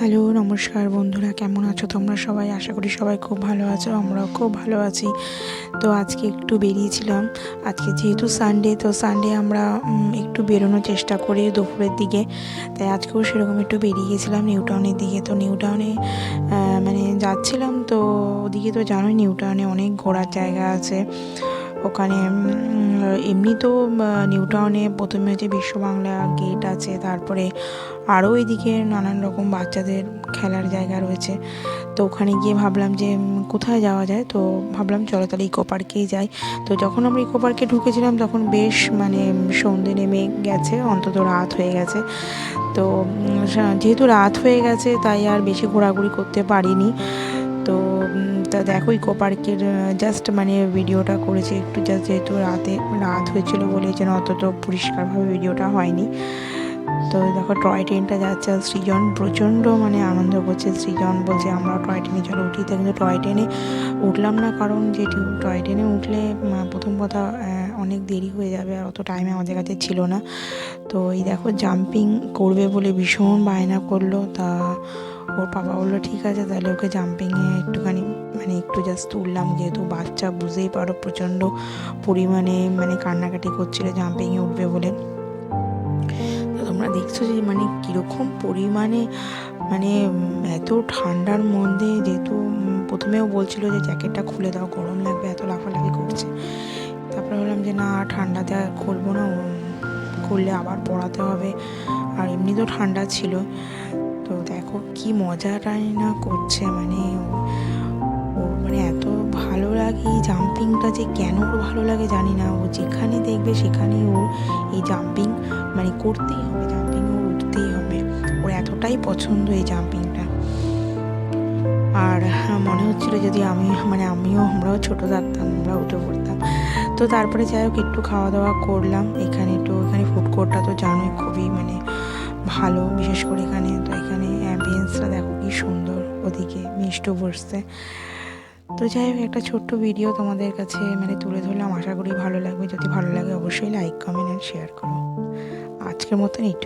Hello, নমস্কার বন্ধুরা, কেমন আছো তোমরা সবাই? আশা করি সবাই খুব ভালো আছো, আমরাও খুব ভালো আছি। তো আজকে একটু বেরিয়েছিলাম। আজকে যেহেতু সানডে তো সানডে আমরা একটু বেরোনোর চেষ্টা করি দুপুরের দিকে। তাই আজকেও সেরকম একটু বেরিয়ে গেছিলাম নিউ টাউনের দিকে। তো নিউ টাউনে মানে যাচ্ছিলাম, তো ওদিকে তো জানোই নিউ টাউনে অনেক ঘোরার জায়গা আছে। ওখানে এমনি তো আহ, নিউ টাউনে প্রথমে হচ্ছে বিশ্ব বাংলা গেট আছে তারপরে আরও এদিকে নানান রকম বাচ্চাদের খেলার জায়গা রয়েছে। তো ওখানে গিয়ে ভাবলাম যে কোথায় যাওয়া যায়? তো ভাবলাম চলো তাহলে ইকো পার্কেই যাই। তো যখন আমরা ইকো পার্কে ঢুকেছিলাম তখন বেশ মানে সন্ধে নেমে গেছে অন্তত রাত হয়ে গেছে। তো যেহেতু রাত হয়ে গেছে তাই আর বেশি ঘোরাঘুরি করতে পারিনি। তো তা দেখো, ইকো পার্কের জাস্ট মানে ভিডিওটা করেছে একটু জাস্ট যেহেতু রাতে, রাত হয়েছিল বলে, যেন অতটা পরিষ্কারভাবে ভিডিওটা হয়নি। তো দেখো, টয় ট্রেনটা যাচ্ছে আর সৃজন প্রচণ্ড মানে আনন্দ করছে। সৃজন বলছে, আমরা টয় ট্রেনে চলো। উঠি, তো কিন্তু টয় ট্রেনে উঠলাম না, কারণ যে টয় ট্রেনে উঠলে প্রথম কথা অনেক দেরি হয়ে যাবে আর অত টাইমে আমাদের কাছে ছিল না। তো এই দেখো জাম্পিং করবে বলে ভীষণ বায়না করল। তা ওর পাপা বলল, ঠিক আছে, তাহলে ওকে জাম্পিংয়ে একটুখানি মানে একটু জাস্ট তুললাম। যেহেতু বাচ্চা, বুঝতেই পারো, প্রচণ্ড পরিমাণে মানে কান্নাকাটি করছিল জাম্পিংয়ে উঠবে বলে। তোমরা দেখছ যে মানে কীরকম পরিমাণে মানে এত ঠান্ডার মধ্যে যেহেতু প্রথমেও বলছিল যে, জ্যাকেটটা খুলে দাও, গরম লাগবে, এত লাফালাফি করছে। তারপরে বললাম যে, না, ঠান্ডাতে আর খুলবো না খুললে আবার পড়াতে হবে। আর এমনি তো ঠান্ডা ছিল। তো দেখো কি মজাটাই না করছে মানে ও- মানে এত ভালো লাগে এই জাম্পিংটা যে কেন ওর ভালো লাগে জানি না। ও যেখানে দেখবে সেখানেই ও এই জাম্পিং মানে করতেই হবে জাম্পিং ওর উঠতেই হবে। ওর এতটাই পছন্দ এই জাম্পিংটা আর হ্যাঁ, মনে হচ্ছিল যদি আমি মানে আমিও আমরাও ছোটো থাকতাম আমরা উঠে পড়তাম। তো তারপরে যাই হোক একটু খাওয়া দাওয়া করলাম। এখানে একটু এখানে ফুড কোর্টটা তো জানোই খুবই মানে ভালো, বিশেষ করে এখানে, তো এখানে অ্যাম্বিয়েন্সটা দেখো কি সুন্দর, ওদিকে মিষ্ট বসছে। তো যাই হোক, একটা ছোট্ট ভিডিও তোমাদের কাছে মানে তুলে ধরলাম, আশা করি ভালো লাগবে। যদি ভালো লাগে, অবশ্যই লাইক কমেন্ট অ্যান্ড শেয়ার করো। আজকের মতন এইটুকু।